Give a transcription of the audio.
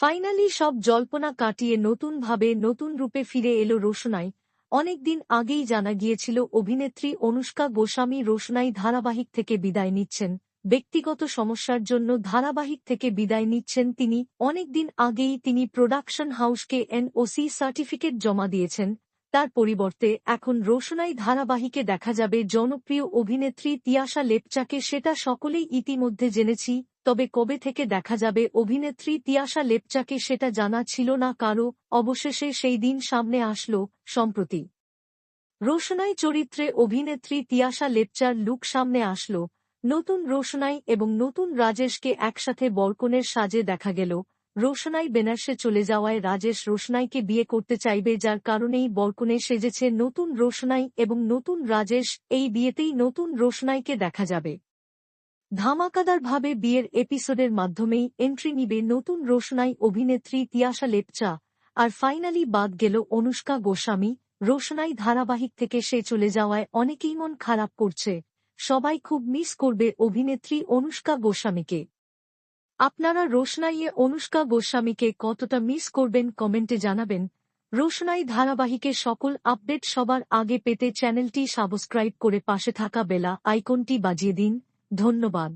Finally সব জল্পনা কাটিয়ে নতুনভাবে নতুন রূপে ফিরে এলো রোশনাই। অনেকদিন আগেই জানা গিয়েছিল অভিনেত্রী অনুষ্কা গোস্বামী রোশনাই ধারাবাহিক থেকে বিদায় নিচ্ছেন। ব্যক্তিগত সমস্যার জন্য ধারাবাহিক থেকে বিদায় নিচ্ছেন তিনি। অনেকদিন আগেই তিনি প্রোডাকশন হাউসকে এনওসি সার্টিফিকেট জমা দিয়েছেন। তার পরিবর্তে এখন রোশনাই ধারাবাহিকে দেখা যাবে জনপ্রিয় অভিনেত্রী তিয়াশা লেপচাকে সেটা সকলেই ইতিমধ্যে জেনেছি। তবে কবে থেকে দেখা যাবে অভিনেত্রী তিয়াশা লেপচাকে সেটা জানা ছিল না কারও অবশেষে সেই দিন সামনে আসল সম্প্রতি। রোশনাই চরিত্রে অভিনেত্রী তিয়াশা লেপচার লুক সামনে আসল। নতুন রোশনাই এবং নতুন রাজেশকে একসাথে বরকনের সাজে দেখা গেল। রোশনাই বেনারসে চলে যাওয়ায় রাজেশ রোশনাইকে বিয়ে করতে চাইবে, যার কারণেই বরকনে সেজেছে নতুন রোশনাই এবং নতুন রাজেশ। এই বিয়েতেই নতুন রোশনাইকে দেখা যাবে। ধামাকাদারভাবে বিয়ের এপিসোডের মাধ্যমেই এন্ট্রি নিবে নতুন রোশনাই অভিনেত্রী তিয়াশা লেপচা। আর ফাইনালি বাদ গেল অনুষ্কা গোস্বামী। রোশনাই ধারাবাহিক থেকে সে চলে যাওয়ায় অনেকেই মন খারাপ করছে। সবাই খুব মিস করবে অভিনেত্রী অনুষ্কা গোস্বামীকে। আপনারা রোশনাইয়ে অনুষ্কা গোস্বামীকে কতটা মিস করবেন কমেন্টে জানাবেন। রোশনাই ধারাবাহিকের সকল আপডেট সবার আগে পেতে চ্যানেলটি সাবস্ক্রাইব করে পাশে থাকা বেলা আইকনটি বাজিয়ে দিন। ধন্যবাদ।